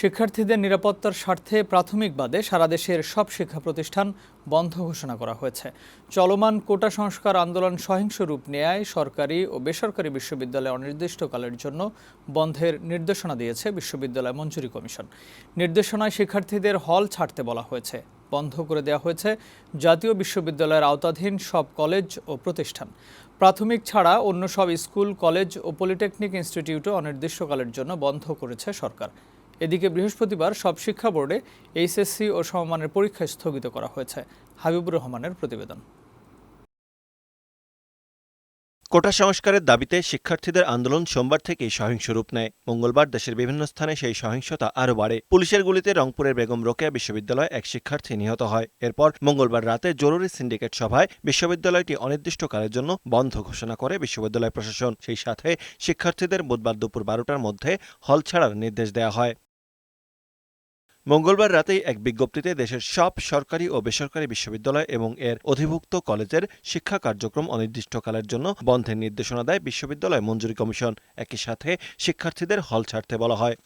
শিক্ষার্থীদের নিরাপত্তার স্বার্থে প্রাথমিক বাদে সারা দেশের সব শিক্ষা প্রতিষ্ঠান বন্ধ ঘোষণা করা হয়েছে। চলমান কোটা সংস্কার আন্দোলন সহিংস রূপ নেয় সরকারি ও বেসরকারি বিশ্ববিদ্যালয়ে অনির্দিষ্টকালের জন্য বন্ধের নির্দেশনা দিয়েছে বিশ্ববিদ্যালয় মঞ্জুরি কমিশন। নির্দেশনায় শিক্ষার্থীদের হল ছাড়তে বলা হয়েছে। বন্ধ করে দেওয়া হয়েছে জাতীয় বিশ্ববিদ্যালয়ের আওতাধীন সব কলেজ ও প্রতিষ্ঠান। প্রাথমিক ছাড়া অন্য সব স্কুল, কলেজ ও পলিটেকনিক ইনস্টিটিউটও অনির্দিষ্টকালের জন্য বন্ধ করেছে সরকার। এদিকে বৃহস্পতিবার সব শিক্ষা বোর্ডে এইচএসসি ও সমমানের পরীক্ষা স্থগিত করা হয়েছে। হাবিবুর রহমানের প্রতিবেদন। কোটা সংস্কারের দাবিতে শিক্ষার্থীদের আন্দোলন সোমবার থেকেই সহিংস রূপ নেয়। মঙ্গলবার দেশের বিভিন্ন স্থানে সেই সহিংসতা আরও বাড়ে। পুলিশের গুলিতে রংপুরের বেগম রোকেয়া বিশ্ববিদ্যালয়ে এক শিক্ষার্থী নিহত হয়। এরপর মঙ্গলবার রাতে জরুরি সিন্ডিকেট সভায় বিশ্ববিদ্যালয়টি অনির্দিষ্টকালের জন্য বন্ধ ঘোষণা করে বিশ্ববিদ্যালয় প্রশাসন। সেই সাথে শিক্ষার্থীদের বুধবার দুপুর বারোটার মধ্যে হল ছাড়ার নির্দেশ দেওয়া হয়। মঙ্গলবার রাতেই এক বিজ্ঞপ্তিতে দেশের সব সরকারি ও বেসরকারি বিশ্ববিদ্যালয় এবং এর অধিভুক্ত কলেজের শিক্ষা কার্যক্রম অনির্দিষ্টকালের জন্য বন্ধের নির্দেশনা দেয় বিশ্ববিদ্যালয় মঞ্জুরি কমিশন। একই সাথে শিক্ষার্থীদের হল ছাড়তে বলা হয়।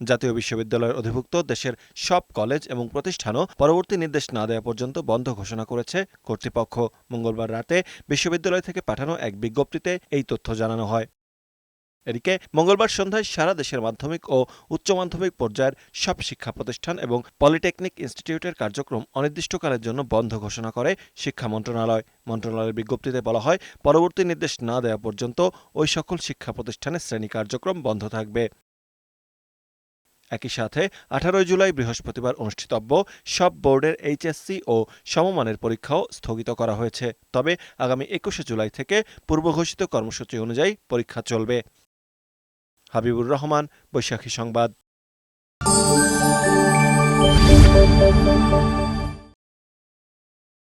জাতীয় বিশ্ববিদ্যালয়ের অধিভুক্ত দেশের সব কলেজ এবং প্রতিষ্ঠানও পরবর্তী নির্দেশ না দেওয়া পর্যন্ত বন্ধ ঘোষণা করেছে কর্তৃপক্ষ। মঙ্গলবার রাতে বিশ্ববিদ্যালয় থেকে পাঠানো এক বিজ্ঞপ্তিতে এই তথ্য জানানো হয়। এদিকে মঙ্গলবার সন্ধ্যায় সারা দেশের মাধ্যমিক ও উচ্চ মাধ্যমিক পর্যায়ের সব শিক্ষা প্রতিষ্ঠান এবং পলিটেকনিক ইনস্টিটিউটের কার্যক্রম অনির্দিষ্টকালের জন্য বন্ধ ঘোষণা করে শিক্ষা মন্ত্রণালয়। মন্ত্রণালয়ের বিজ্ঞপ্তিতে বলা হয়, পরবর্তী নির্দেশ না দেওয়া পর্যন্ত ওই সকল শিক্ষা প্রতিষ্ঠানের শ্রেণি কার্যক্রম বন্ধ থাকবে। একই সাথে আঠারোই জুলাই বৃহস্পতিবার অনুষ্ঠিতব্য সব বোর্ডের এইচএসসি ও সমমানের পরীক্ষাও স্থগিত করা হয়েছে। তবে আগামী একুশে জুলাই থেকে পূর্বঘোষিত কর্মসূচি অনুযায়ী পরীক্ষা চলবে। হাবিবুর রহমান বৈশাখী সংবাদ